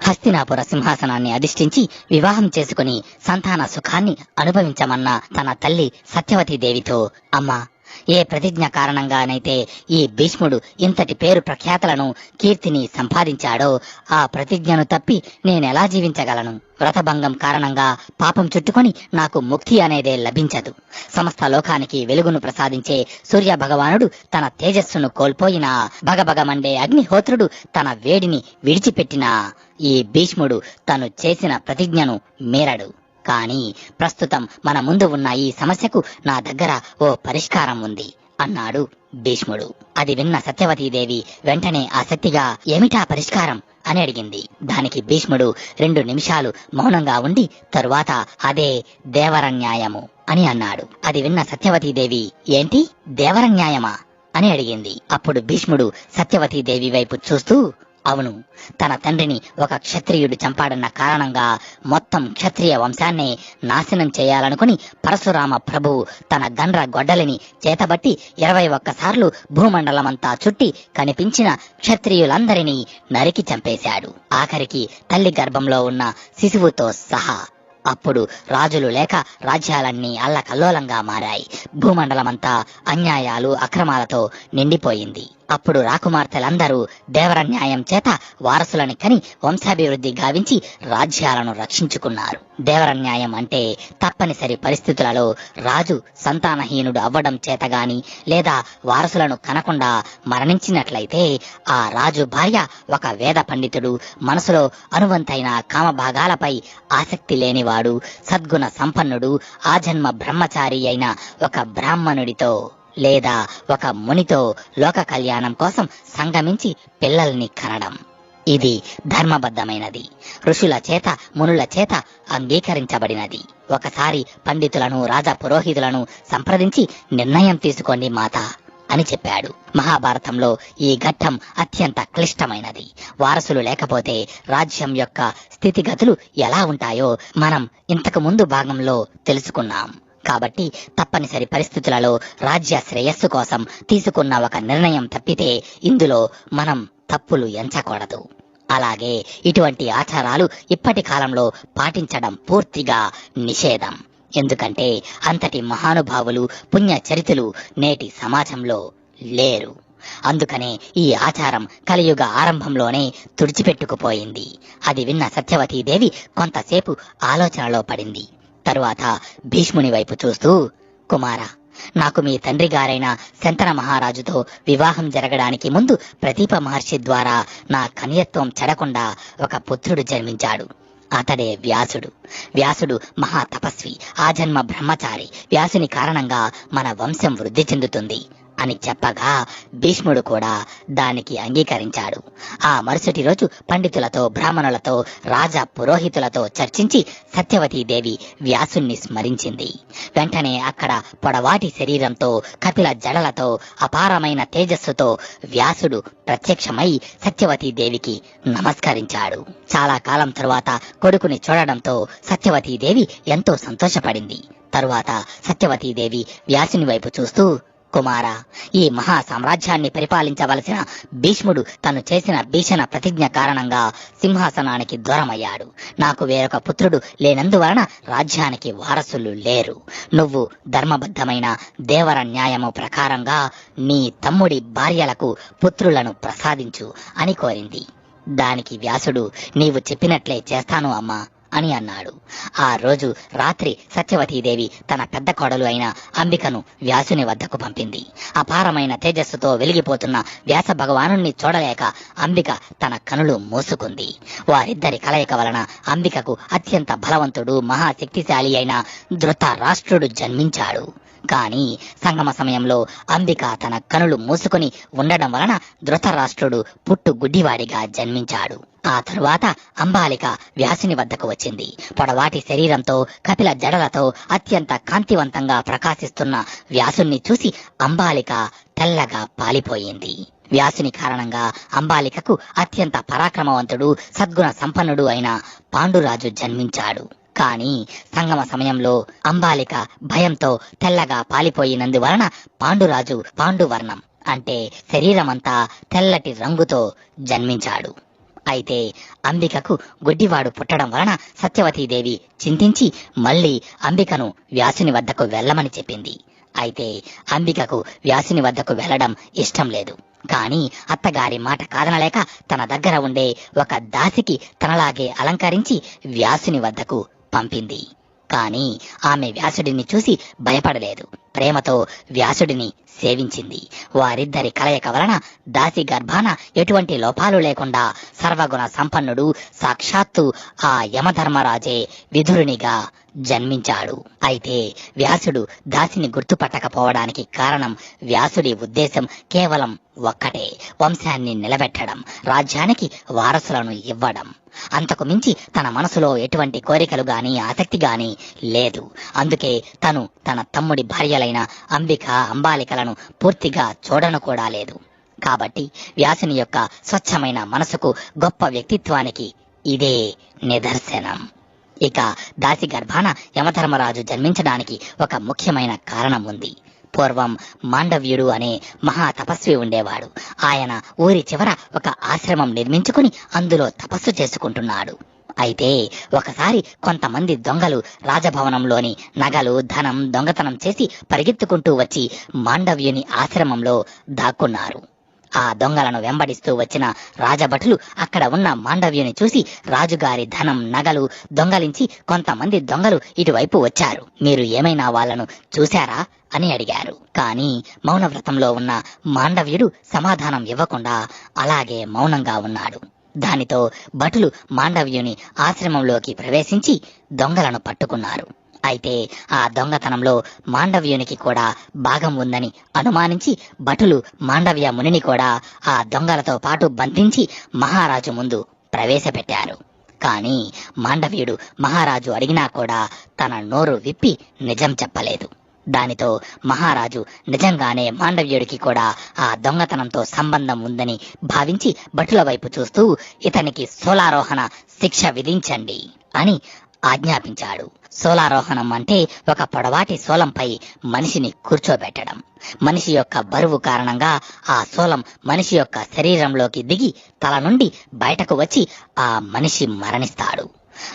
హస్తినాపుర సింహాసనాన్ని అధిష్ఠించి వివాహం చేసుకుని సంతాన సుఖాన్ని అనుభవించమన్న తన తల్లి సత్యవతీదేవితో అమ్మా! ఏ ప్రతిజ్ఞ కారణంగానైతే ఈ భీష్ముడు ఇంతటి పేరు ప్రఖ్యాతలను కీర్తిని సంపాదించాడో ఆ ప్రతిజ్ఞను తప్పి నేనెలా జీవించగలను? వ్రతభంగం కారణంగా పాపం చుట్టుకొని నాకు ముక్తి అనేదే లభించదు. సమస్త లోకానికి వెలుగును ప్రసాదించే సూర్య భగవానుడు తన తేజస్సును కోల్పోయిన భగభగమండే అగ్నిహోత్రుడు తన వేడిని విడిచిపెట్టిన ఈ భీష్ముడు తను చేసిన ప్రతిజ్ఞను మీరడు. కానీ ప్రస్తుతం మన ముందు ఉన్న ఈ సమస్యకు నా దగ్గర ఓ పరిష్కారం ఉంది అన్నాడు భీష్ముడు. అది విన్న సత్యవతీదేవి వెంటనే ఆసక్తిగా ఏమిటా పరిష్కారం? అని అడిగింది. దానికి భీష్ముడు రెండు నిమిషాలు మౌనంగా ఉండి తరువాత అదే దేవరన్యాయము అని అన్నాడు. అది విన్న సత్యవతీదేవి ఏంటి? దేవరన్యాయమా? అని అడిగింది. అప్పుడు భీష్ముడు సత్యవతీదేవి వైపు చూస్తూ అవును. తన తండ్రిని ఒక క్షత్రియుడు చంపాడన్న కారణంగా మొత్తం క్షత్రియ వంశాన్నే నాశనం చేయాలనుకుని పరశురామ ప్రభు తన దండ్ర గొడ్డలిని చేతబట్టి ఇరవై ఒక్కసార్లు భూమండలమంతా చుట్టి కనిపించిన క్షత్రియులందరినీ నరికి చంపేశాడు. ఆఖరికి తల్లి గర్భంలో ఉన్న శిశువుతో సహా అప్పుడు రాజులు లేక రాజ్యాలన్నీ అల్లకల్లోలంగా మారాయి. భూమండలమంతా అన్యాయాలు అక్రమాలతో నిండిపోయింది. అప్పుడు రాకుమార్తెలందరూ దేవరన్యాయం చేత వారసులని కని వంశాభివృద్ధి గావించి రాజ్యాలను రక్షించుకున్నారు. దేవరన్యాయం అంటే తప్పనిసరి పరిస్థితులలో రాజు సంతానహీనుడు అవ్వడం చేతగాని లేదా వారసులను కనకుండా మరణించినట్లయితే ఆ రాజు భార్య ఒక వేద పండితుడు మనసులో అనువంతైన కామభాగాలపై ఆసక్తి లేనివారు గలవాడు సద్గుణ సంపన్నుడు ఆజన్మ బ్రహ్మచారి అయిన ఒక బ్రాహ్మణుడితో లేదా ఒక మునితో లోక కళ్యాణం కోసం సంగమించి పిల్లల్ని కనడం. ఇది ధర్మబద్ధమైనది. ఋషుల చేత మునుల చేత అంగీకరించబడినది. ఒకసారి పండితులను రాజ పురోహితులను సంప్రదించి నిర్ణయం తీసుకోండి మాత. అని చెప్పాడు. మహాభారతంలో ఈ ఘట్టం అత్యంత క్లిష్టమైనది. వారసులు లేకపోతే రాజ్యం యొక్క స్థితిగతులు ఎలా ఉంటాయో మనం ఇంతకు ముందు భాగంలో తెలుసుకున్నాం. కాబట్టి తప్పనిసరి పరిస్థితులలో రాజ్య శ్రేయస్సు కోసం తీసుకున్న ఒక నిర్ణయం తప్పితే ఇందులో మనం తప్పులు ఎంచకూడదు. అలాగే ఇటువంటి ఆచారాలు ఇప్పటి కాలంలో పాటించడం పూర్తిగా నిషేధం. ఎందుకంటే అంతటి మహానుభావులు పుణ్య చరితులు నేటి సమాజంలో లేరు. అందుకనే ఈ ఆచారం కలియుగ ఆరంభంలోనే తుడిచిపెట్టుకుపోయింది. అది విన్న సత్యవతీదేవి కొంతసేపు ఆలోచనలో పడింది. తరువాత భీష్ముని వైపు చూస్తూ కుమారా నాకు మీ తండ్రి గారైన శంతన మహారాజుతో వివాహం జరగడానికి ముందు ప్రదీప మహర్షి ద్వారా నా కన్యత్వం చెడకుండా ఒక పుత్రుడు జన్మించాడు. అతడే వ్యాసుడు. వ్యాసుడు మహా తపస్వి ఆజన్మ బ్రహ్మచారి. వ్యాసుని కారణంగా మన వంశం వృద్ధి చెందుతుంది. అని చెప్పగా భీష్ముడు కూడా దానికి అంగీకరించాడు. ఆ మరుసటి రోజు పండితులతో బ్రాహ్మణులతో రాజా పురోహితులతో చర్చించి సత్యవతీదేవి వ్యాసుణ్ణి స్మరించింది. వెంటనే అక్కడ పొడవాటి శరీరంతో కపిల జడలతో అపారమైన తేజస్సుతో వ్యాసుడు ప్రత్యక్షమై సత్యవతీదేవికి నమస్కరించాడు. చాలా కాలం తరువాత కొడుకుని చూడడంతో సత్యవతీదేవి ఎంతో సంతోషపడింది. తరువాత సత్యవతీదేవి వ్యాసుని వైపు చూస్తూ కుమార ఈ మహా సామ్రాజ్యాన్ని పరిపాలించవలసిన భీష్ముడు తను చేసిన భీషణ ప్రతిజ్ఞ కారణంగా సింహాసనానికి దూరమయ్యాడు. నాకు వేరొక పుత్రుడు లేనందువలన రాజ్యానికి వారసులు లేరు. నువ్వు ధర్మబద్ధమైన దేవర న్యాయము ప్రకారంగా నీ తమ్ముడి భార్యలకు పుత్రులను ప్రసాదించు అని కోరింది. దానికి వ్యాసుడు నీవు చెప్పినట్లే చేస్తాను అమ్మా. అని అన్నాడు. ఆ రోజు రాత్రి సత్యవతీదేవి తన పెద్ద కోడలు అయిన అంబికను వ్యాసుని వద్దకు పంపింది. అపారమైన తేజస్సుతో వెలిగిపోతున్న వ్యాస భగవానుణ్ణి చూడలేక అంబిక తన కనులు మూసుకుంది. వారిద్దరి కలయిక వలన అంబికకు అత్యంత బలవంతుడు మహాశక్తిశాలి అయిన ధృతరాష్ట్రుడు జన్మించాడు. కానీ సంగమ సమయంలో అంబిక తన కనులు మూసుకుని ఉండడం వలన ధృతరాష్ట్రుడు పుట్టు గుడ్డివాడిగా జన్మించాడు. ఆ తరువాత అంబాలిక వ్యాసుని వద్దకు వచ్చింది. పొడవాటి శరీరంతో కపిల జడలతో అత్యంత కాంతివంతంగా ప్రకాశిస్తున్న వ్యాసుణ్ణి చూసి అంబాలిక తెల్లగా పాలిపోయింది. వ్యాసుని కారణంగా అంబాలికకు అత్యంత పరాక్రమవంతుడు సద్గుణ సంపన్నుడు అయిన పాండురాజు జన్మించాడు. కానీ సంగమ సమయంలో అంబాలిక భయంతో తెల్లగా పాలిపోయినందువలన పాండురాజు పాండువర్ణం అంటే శరీరమంతా తెల్లటి రంగుతో జన్మించాడు. అయితే అంబికకు గుడ్డివాడు పుట్టడం వలన సత్యవతీదేవి చింతించి మళ్ళీ అంబికను వ్యాసుని వద్దకు వెళ్ళమని చెప్పింది. అయితే అంబికకు వ్యాసుని వద్దకు వెళ్ళడం ఇష్టం లేదు. కానీ అత్తగారి మాట కాదనలేక తన దగ్గర ఉండే ఒక దాసికి తనలాగే అలంకరించి వ్యాసుని వద్దకు పంపింది. కానీ ఆమె వ్యాసుడిని చూసి భయపడలేదు. ప్రేమతో వ్యాసుడిని సేవించింది. వారిద్దరి కలయిక వలన దాసి గర్భాన ఎటువంటి లోపాలు లేకుండా సర్వగుణ సంపన్నుడు సాక్షాత్తు ఆ యమధర్మరాజే విధురునిగా జన్మించాడు. అయితే వ్యాసుడు దాసిని గుర్తుపట్టకపోవడానికి కారణం వ్యాసుడి ఉద్దేశం కేవలం ఒక్కటే వంశాన్ని నిలబెట్టడం రాజ్యానికి వారసులను ఇవ్వడం. అంతకు మించి తన మనసులో ఎటువంటి కోరికలు గాని ఆసక్తి గాని లేదు. అందుకే తను తన తమ్ముడి భార్యలైన అంబిక అంబాలికలను పూర్తిగా చూడను కూడా లేదు. కాబట్టి వ్యాసుని యొక్క స్వచ్ఛమైన మనసుకు గొప్ప వ్యక్తిత్వానికి ఇదే నిదర్శనం. ఇక దాసి గర్భాన యమధర్మరాజు జన్మించడానికి ఒక ముఖ్యమైన కారణం ఉంది. పూర్వం మాండవ్యుడు అనే మహా తపస్వి ఉండేవాడు. ఆయన ఊరి చివర ఒక ఆశ్రమం నిర్మించుకుని అందులో తపస్సు చేసుకుంటున్నాడు. అయితే ఒకసారి కొంతమంది దొంగలు రాజభవనంలోని నగలు ధనం దొంగతనం చేసి పరిగెత్తుకుంటూ వచ్చి మాండవ్యుని ఆశ్రమంలో దాక్కున్నారు. ఆ దొంగలను వెంబడిస్తూ వచ్చిన రాజభటులు అక్కడ ఉన్న మాండవ్యుని చూసి రాజుగారి ధనం నగలు దొంగలించి కొంతమంది దొంగలు ఇటువైపు వచ్చారు. మీరు ఏమైనా వాళ్ళను చూశారా? అని అడిగారు. కానీ మౌనవ్రతంలో ఉన్న మాండవ్యుడు సమాధానం ఇవ్వకుండా అలాగే మౌనంగా ఉన్నాడు. దానితో భటులు మాండవ్యుని ఆశ్రమంలోకి ప్రవేశించి దొంగలను పట్టుకున్నారు. అయితే ఆ దొంగతనంలో మాండవ్యునికి కూడా భాగం ఉందని అనుమానించి భటులు మాండవ్య మునిని కూడా ఆ దొంగలతో పాటు బంధించి మహారాజు ముందు ప్రవేశపెట్టారు. కానీ మాండవ్యుడు మహారాజు అడిగినా కూడా తన నోరు విప్పి నిజం చెప్పలేదు. దానితో మహారాజు నిజంగానే మాండవ్యుడికి కూడా ఆ దొంగతనంతో సంబంధం ఉందని భావించి భటుల వైపు చూస్తూ ఇతనికి సోలారోహణ శిక్ష విధించండి అని ఆజ్ఞాపించాడు. సోలారోహణం అంటే ఒక పొడవాటి సోలంపై మనిషిని కూర్చోబెట్టడం. మనిషి యొక్క బరువు కారణంగా ఆ సోలం మనిషి యొక్క శరీరంలోకి దిగి తల నుండి బయటకు వచ్చి ఆ మనిషి మరణిస్తాడు.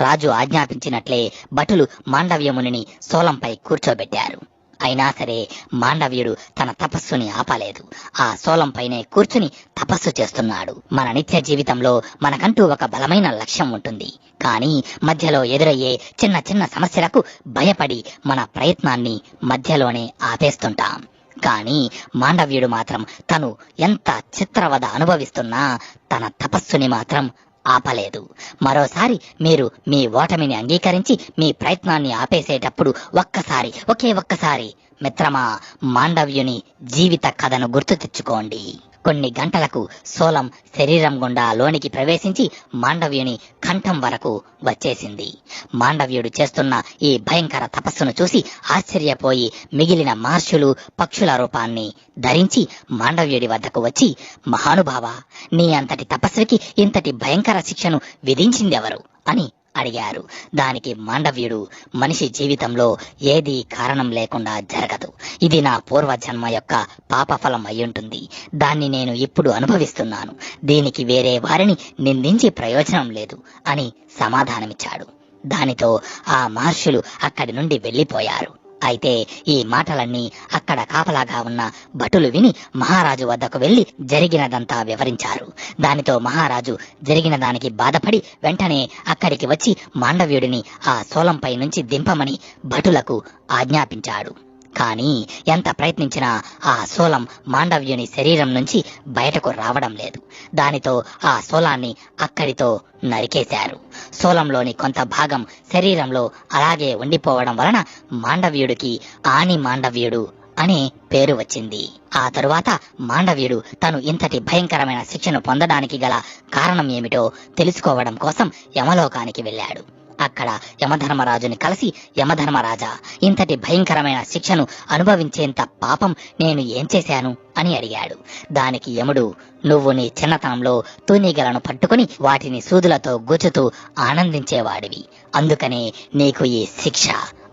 రాజు ఆజ్ఞాపించినట్లే భటులు మాండవ్యమునిని సోలంపై కూర్చోబెట్టారు. అయినా సరే మాండవ్యుడు తన తపస్సుని ఆపలేదు. ఆ సోలంపైనే కూర్చుని తపస్సు చేస్తున్నాడు. మన నిత్య జీవితంలో మనకంటూ ఒక బలమైన లక్ష్యం ఉంటుంది. కానీ మధ్యలో ఎదురయ్యే చిన్న చిన్న సమస్యలకు భయపడి మన ప్రయత్నాన్ని మధ్యలోనే ఆపేస్తుంటాం. కానీ మాండవ్యుడు మాత్రం తను ఎంత చిత్రవద అనుభవిస్తున్నా తన తపస్సుని మాత్రం ఆపలేదు. మరోసారి మీరు మీ ఓటమిని అంగీకరించి మీ ప్రయత్నాన్ని ఆపేసేటప్పుడు ఒక్కసారి ఒకే ఒక్కసారి మిత్రమా మాండవ్యుని జీవిత కథను గుర్తు తెచ్చుకోండి. కొన్ని గంటలకు సోలం శరీరం గుండా లోనికి ప్రవేశించి మాండవ్యుని కంఠం వరకు వచ్చేసింది. మాండవ్యుడు చేస్తున్న ఈ భయంకర తపస్సును చూసి ఆశ్చర్యపోయి మిగిలిన మహర్షులు పక్షుల రూపాన్ని ధరించి మాండవ్యుడి వద్దకు వచ్చి మహానుభావ నీ అంతటి తపస్వికి ఇంతటి భయంకర శిక్షను విధించిందెవరు? అని అడిగారు. దానికి మాండవ్యుడు మనిషి జీవితంలో ఏది కారణం లేకుండా జరగదు. ఇది నా పూర్వజన్మ యొక్క పాపఫలం అయ్యుంటుంది దాన్ని నేను ఇప్పుడు అనుభవిస్తున్నాను. దీనికి వేరే వారిని నిందించి ప్రయోజనం లేదు అని సమాధానమిచ్చాడు. దానితో ఆ మహర్షులు అక్కడి నుండి వెళ్ళిపోయారు. అయితే ఈ మాటలన్నీ అక్కడ కాపలాగా ఉన్న భటులు విని మహారాజు వద్దకు వెళ్ళి జరిగినదంతా వివరించారు. దానితో మహారాజు జరిగిన దానికి బాధపడి వెంటనే అక్కడికి వచ్చి మాండవ్యుడిని ఆ సోలంపై నుంచి దింపమని భటులకు ఆజ్ఞాపించాడు. కానీ ఎంత ప్రయత్నించినా ఆ శూలం మాండవ్యుని శరీరం నుంచి బయటకు రావడం లేదు. దానితో ఆ శూలాన్ని అక్కడితో నరికేశారు. సోలంలోని కొంత భాగం శరీరంలో అలాగే ఉండిపోవడం వలన మాండవ్యుడికి ఆని మాండవ్యుడు అనే పేరు వచ్చింది. ఆ తరువాత మాండవ్యుడు తను ఇంతటి భయంకరమైన శిక్షను పొందడానికి గల కారణం ఏమిటో తెలుసుకోవడం కోసం యమలోకానికి వెళ్ళాడు. అక్కడ యమధర్మరాజుని కలిసి యమధర్మరాజా ఇంతటి భయంకరమైన శిక్షను అనుభవించేంత పాపం నేను ఏం చేశాను? అని అడిగాడు. దానికి యముడు నువ్వు నీ చిన్నతనంలో తూనీగలను పట్టుకుని వాటిని సూదులతో గుచ్చుతూ ఆనందించేవాడివి. అందుకనే నీకు ఈ శిక్ష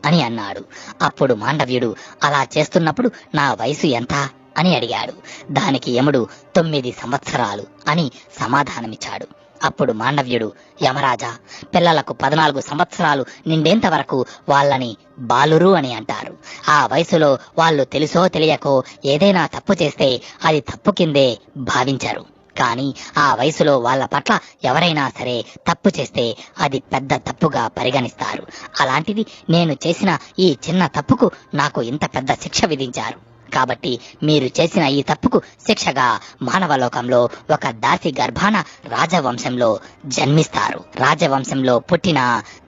అని అన్నాడు. అప్పుడు మాండవ్యుడు అలా చేస్తున్నప్పుడు నా వయసు ఎంత? అని అడిగాడు. దానికి యముడు తొమ్మిది సంవత్సరాలు అని సమాధానమిచ్చాడు. అప్పుడు మాండవ్యుడు యమరాజా పిల్లలకు పద్నాలుగు సంవత్సరాలు నిండేంత వరకు వాళ్ళని బాలురు అని అంటారు. ఆ వయసులో వాళ్ళు తెలుసో తెలియకో ఏదైనా తప్పు చేస్తే అది తప్పు కిందే భావించరు. కానీ ఆ వయసులో వాళ్ళ పట్ల ఎవరైనా సరే తప్పు చేస్తే అది పెద్ద తప్పుగా పరిగణిస్తారు. అలాంటిది నేను చేసిన ఈ చిన్న తప్పుకు నాకు ఇంత పెద్ద శిక్ష విధించారు. కాబట్టి మీరు చేసిన ఈ తప్పుకు శిక్షగా మానవలోకంలో ఒక దాసి గర్భాన రాజవంశంలో జన్మిస్తారు. రాజవంశంలో పుట్టిన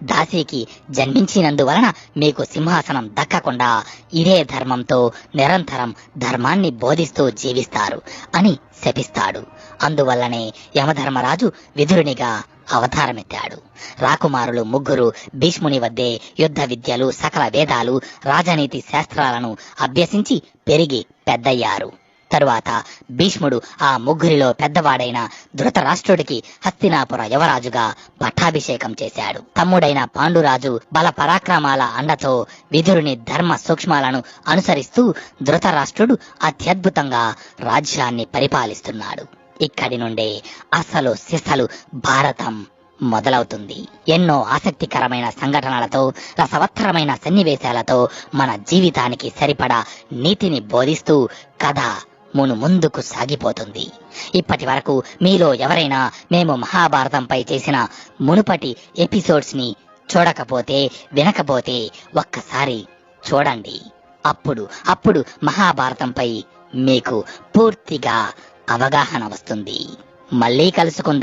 దాసికి జన్మించినందువలన మీకు సింహాసనం దక్కకుండా ఇదే ధర్మంతో నిరంతరం ధర్మాన్ని బోధిస్తూ జీవిస్తారు అని శపిస్తాడు. అందువల్లనే యమధర్మరాజు విధురునిగా అవతారమెత్తాడు. రాకుమారులు ముగ్గురు భీష్ముని వద్దే యుద్ధ విద్యలు సకల వేదాలు రాజనీతి శాస్త్రాలను అభ్యసించి పెరిగి పెద్దయ్యారు. తరువాత భీష్ముడు ఆ ముగ్గురిలో పెద్దవాడైన ధృతరాష్ట్రుడికి హస్తినాపుర యువరాజుగా పట్టాభిషేకం చేశాడు. తమ్ముడైన పాండురాజు బల పరాక్రమాల అండతో విధురుని ధర్మ సూక్ష్మాలను అనుసరిస్తూ ధృతరాష్ట్రుడు అత్యద్భుతంగా రాజ్యాన్ని పరిపాలిస్తున్నాడు. ఇక్కడి నుండే అసలు సిసలు భారతం మొదలవుతుంది. ఎన్నో ఆసక్తికరమైన సంఘటనలతో రసవత్తరమైన సన్నివేశాలతో మన జీవితానికి సరిపడా నీతిని బోధిస్తూ కథ మును ముందుకు సాగిపోతుంది. ఇప్పటి వరకు మీలో ఎవరైనా మేము మహాభారతంపై చేసిన మునుపటి ఎపిసోడ్స్ని చూడకపోతే వినకపోతే ఒక్కసారి చూడండి. అప్పుడు అప్పుడు మహాభారతంపై మీకు పూర్తిగా అవగాహన వస్తుంది. మళ్ళీ కలుసుకుందాం.